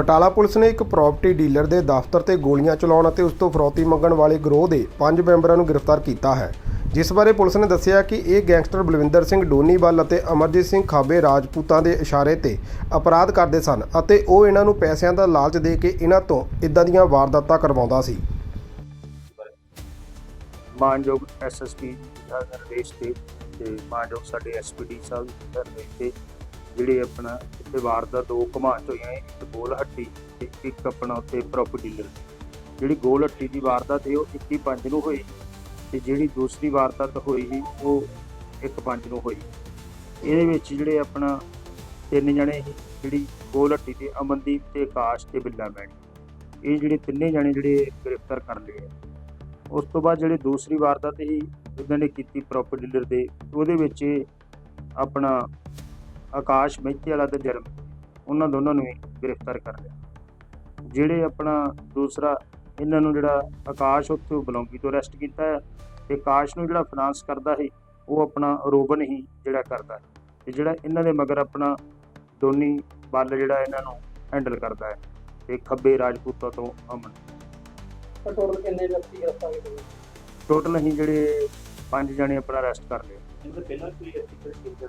Batala police ਨੇ ਇੱਕ property dealer ਦੇ ਦਫ਼ਤਰ ਤੇ ਗੋਲੀਆਂ ਚਲਾਉਣ ਅਤੇ ਉਸ ਤੋਂ ਫਰੌਤੀ ਮੰਗਣ ਵਾਲੇ ਗਰੋਹ ਦੇ ਪੰਜ ਮੈਂਬਰਾਂ ਨੂੰ ਗ੍ਰਿਫਤਾਰ ਕੀਤਾ ਹੈ। ਜਿਸ ਬਾਰੇ ਪੁਲਿਸ ਨੇ ਦੱਸਿਆ ਕਿ ਇਹ ਗੈਂਗਸਟਰ ਬਲਵਿੰਦਰ ਸਿੰਘ ਡੋਨੀਵਾਲ ਅਤੇ ਅਮਰਜੀਤ ਸਿੰਘ ਖਾਬੇ ਰਾਜਪੂਤਾਂ ਦੇ ਇਸ਼ਾਰੇ ਤੇ ਅਪਰਾਧ ਕਰਦੇ ਸਨ ਅਤੇ ਉਹ ਇਹਨਾਂ ਨੂੰ ਪੈਸਿਆਂ ਦਾ ਲਾਲਚ ਦੇ ਕੇ ਇਹਨਾਂ ਤੋਂ ਇਦਾਂ ਦੀਆਂ ਵਾਰਦਾਤਾਂ ਕਰਵਾਉਂਦਾ ਸੀ। ਮਾਨਯੋਗ ਐਸਐਸਪੀ ਦਾ ਨਿਰਦੇਸ਼ ਤੇ ਤੇ ਮਾਨਯੋਗ ਸਾਡੇ ਐਸਪੀਡੀ ਸਾਹਿਬ ਦੇ ਨਿਰਦੇਸ਼ ਤੇ ਜਿਹੜੇ ਆਪਣਾ ਇੱਥੇ ਵਾਰਦਾਤ ਦੋ ਘਮਾਂਚ ਹੋਈਆਂ ਇੱਕ ਗੋਲ ਹੱਟੀ ਤੇ ਇੱਕ ਆਪਣਾ ਉੱਥੇ ਪ੍ਰੋਪਰਟੀ ਡੀਲਰ ਜਿਹੜੀ ਗੋਲ ਹੱਟੀ ਦੀ ਵਾਰਦਾਤ ਹੈ ਉਹ 21 ਪੰਜ ਨੂੰ ਹੋਈ ਤੇ ਜਿਹੜੀ ਦੂਸਰੀ ਵਾਰਦਾਤ ਹੋਈ ਸੀ, ਉਹ ਇੱਕ ਪੰਜ ਨੂੰ ਹੋਈ ਇਹਦੇ ਵਿੱਚ ਜਿਹੜੇ ਆਪਣਾ ਤਿੰਨ ਜਣੇ ਜਿਹੜੀ ਗੋਲ ਹੱਟੀ ਤੇ ਅਮਨਦੀਪ ਤੇ ਆਕਾਸ਼ ਤੇ ਬਿੱਲਾ ਮੈਣੀ ਇਹ ਜਿਹੜੇ ਤਿੰਨੇ ਜਣੇ ਜਿਹੜੇ ਗ੍ਰਿਫਤਾਰ ਕਰ ਲਏ ਉਸ ਤੋਂ ਬਾਅਦ ਜਿਹੜੇ ਦੂਸਰੀ ਵਾਰਦਾਤ ਸੀ, ਉਹਨਾਂ ਨੇ ਕੀਤੀ ਪ੍ਰੋਪਰਟੀ ਡੀਲਰ ਦੇ। ਉਹਦੇ ਵਿੱਚ ਆਪਣਾ ਆਕਾਸ਼ ਮਹਿਤੇ ਵਾਲਾ ਤੇ ਜਰਮ ਉਹਨਾਂ ਦੋਨਾਂ ਨੂੰ ਗ੍ਰਿਫਤਾਰ ਕਰ ਲਿਆ। ਜਿਹੜੇ ਆਪਣਾ ਦੂਸਰਾ ਇਹਨਾਂ ਨੂੰ ਜਿਹੜਾ ਆਕਾਸ਼ ਉੱਥੇ ਬਲੌਂਗੀ ਤੋਂ ਅਰੈਸਟ ਕੀਤਾ ਹੈ ਤੇ ਆਕਾਸ਼ ਨੂੰ ਜਿਹੜਾ ਫਾਈਨਾਂਸ ਕਰਦਾ ਸੀ ਉਹ ਆਪਣਾ ਰੋਬਨ ਹੀ ਜਿਹੜਾ ਕਰਦਾ ਹੈ ਤੇ ਜਿਹੜਾ ਇਹਨਾਂ ਦੇ ਮਗਰ ਆਪਣਾ ਦੋਨੀ ਬੱਲ ਜਿਹੜਾ ਇਹਨਾਂ ਨੂੰ ਹੈਂਡਲ ਕਰਦਾ ਹੈ ਤੇ ਖੱਬੇ ਰਾਜਪੂਤਾਂ ਤੋਂ ਅਮਨ। ਟੋਟਲ ਕਿੰਨੇ ਵਿਅਕਤੀ ਗ੍ਰਿਫਤਾਰ ਕੀਤੇ ਗਏ? ਟੋਟਲ ਅਸੀਂ ਜਿਹੜੇ ਪੰਜ ਜਣੇ ਆਪਣਾ ਅਰੈਸਟ ਕਰ ਲਏ। ਇਹਦੇ ਪਹਿਲਾਂ ਕੋਈ ਐਕਟੀਵਿਟੀ ਕੀਤੀ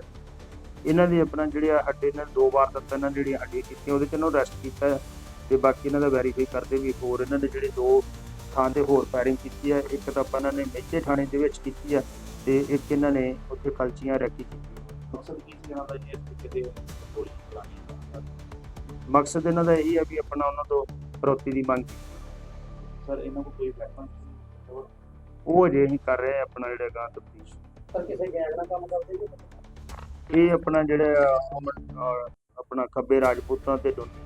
ਇਹਨਾਂ ਦੀ ਆਪਣਾ ਜਿਹੜੇ ਹੱਡੇ ਨਾਲ ਦੋ ਵਾਰ ਤੱਕ ਇਹਨਾਂ ਜਿਹੜੀਆਂ ਹੱਡੀਆਂ ਕੀਤੀਆਂ ਉਹਦੇ ਚ ਇਹਨੂੰ ਅਰੈਸਟ ਕੀਤਾ ਹੈ ਤੇ ਬਾਕੀ ਇਹਨਾਂ ਦਾ ਵੈਰੀਫਾਈ ਕਰਦੇ ਵੀ ਹੋਰ ਇਹਨਾਂ ਦੇ ਜਿਹੜੇ ਦੋ ਥਾਂ ਤੇ ਹੋਰ ਫਾਇਰਿੰਗ ਕੀਤੀ ਹੈ ਇੱਕ ਤਾਂ ਆਪਾਂ ਇਹਨਾਂ ਨੇ ਮੇਜੇ ਥਾਣੇ ਦੇ ਵਿੱਚ ਕੀਤੀ ਹੈ ਤੇ ਇੱਕ ਇਹਨਾਂ ਨੇ ਉੱਥੇ ਕਲਚੀਆਂ ਰੱਖੀ ਮਕਸਦ ਕੀ ਸੀ ਇਹਨਾਂ ਦਾ ਜੀ ਇਸ ਤਰੀਕੇ ਦੇ ਗੋਲੀ ਚਲਾਉਣੀ ਮਕਸਦ ਇਹਨਾਂ ਦਾ ਇਹੀ ਹੈ ਵੀ ਆਪਣਾ ਉਹਨਾਂ ਤੋਂ ਫਰੋਤੀ ਦੀ ਮੰਗ ਸਰ ਇਹਨਾਂ ਕੋਲ ਕੋਈ ਵੈਪਨ ਉਹ ਅਜੇ ਅਸੀਂ ਕਰ ਰਹੇ ਹਾਂ ਆਪਣਾ ਜਿਹੜਾ ਗਾਂ ਤਫਤੀਸ਼। ਸਰ ਕਿਸੇ ਗੈਂਗ ਨਾਲ ਕੰਮ ਕਰਦੇ ਜੀ ਇਹ ਆਪਣਾ ਜਿਹੜਾ ਅਮਨ ਅਹ ਆਪਣਾ ਖੱਬੇ ਰਾਜਪੂਤਾਂ ਤੇ ਡੋਨੀ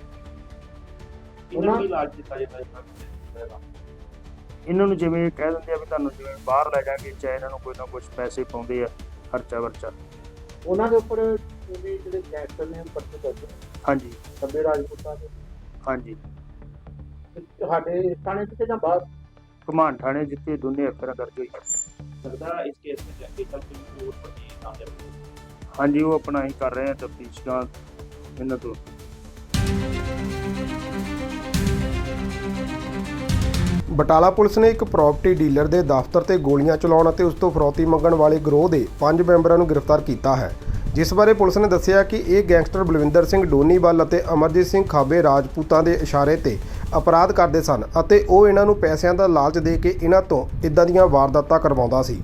ਉਹਨਾਂ ਨੂੰ ਲਾਲਚ ਦਿੱਤਾ ਜਾਂਦਾ ਹੈ ਇਹਨਾਂ ਨੂੰ ਜਿਵੇਂ ਕਹਿ ਦਿੰਦੇ ਆ ਵੀ ਤੁਹਾਨੂੰ ਜਿਵੇਂ ਬਾਹਰ ਲੈ ਜਾਾਂਗੇ ਚਾਹੇ ਇਹਨਾਂ ਨੂੰ ਕੋਈ ਨਾ ਕੁਝ ਪੈਸੇ ਪਾਉਂਦੇ ਆ ਖਰਚਾ ਵਰਚਾ। ਉਹਨਾਂ ਦੇ ਉੱਪਰ ਜਿਹੜੇ ਜਿਹੜੇ ਗੈਂਗਸਟਰ ਨੇ ਪਰਚੇ ਕਰਦੇ ਹਾਂਜੀ। ਸੱਬੇ ਰਾਜਪੂਤਾਂ ਦੇ। ਹਾਂਜੀ। ਤੇ ਸਾਡੇ ਥਾਣੇ ਚ ਜਾਂ ਬਾਹਰ? ਘਮਾਨ ਥਾਣੇ ਜਿੱਥੇ ਦੋਨੇ ਅਫਸਰਾਂ ਦਰਜ ਹੋਈ ਲੱਗਦਾ ਇਸ ਕੇਸ ਵਿੱਚ ਅੱਗੇ ਤੱਕ ਕੋਈ ਹੋਰ ਪਰਚੇ ਸਾਹਮਣੇ ਹਾਂਜੀ, ਉਹ ਆਪਣਾ ਹੀ ਕਰ ਰਹੇ ਆ ਤਫਤੀਸ਼ ਇਹਨਾਂ ਤੋਂ। ਬਟਾਲਾ ਪੁਲਿਸ ਨੇ ਇੱਕ ਪ੍ਰਾਪਰਟੀ ਡੀਲਰ ਦੇ ਦਫ਼ਤਰ ਤੇ ਗੋਲੀਆਂ ਚਲਾਉਣ ਅਤੇ ਉਸ ਤੋਂ ਫਰੌਤੀ ਮੰਗਣ ਵਾਲੇ ਗਰੋਹ ਦੇ ਪੰਜ ਮੈਂਬਰਾਂ ਨੂੰ ਗ੍ਰਿਫਤਾਰ ਕੀਤਾ ਹੈ। ਜਿਸ ਬਾਰੇ ਪੁਲਿਸ ਨੇ ਦੱਸਿਆ ਕਿ ਇਹ ਗੈਂਗਸਟਰ ਬਲਵਿੰਦਰ ਸਿੰਘ ਡੋਨੀਵਾਲ ਅਤੇ ਅਮਰਜੀਤ ਸਿੰਘ ਖਾਬੇ ਰਾਜਪੂਤਾਂ ਦੇ ਇਸ਼ਾਰੇ ਤੇ ਅਪਰਾਧ ਕਰਦੇ ਸਨ ਅਤੇ ਉਹ ਇਹਨਾਂ ਨੂੰ ਪੈਸਿਆਂ ਦਾ ਲਾਲਚ ਦੇ ਕੇ ਇਹਨਾਂ ਤੋਂ ਇਦਾਂ ਦੀਆਂ ਵਾਰਦਾਤਾਂ ਕਰਵਾਉਂਦਾ ਸੀ।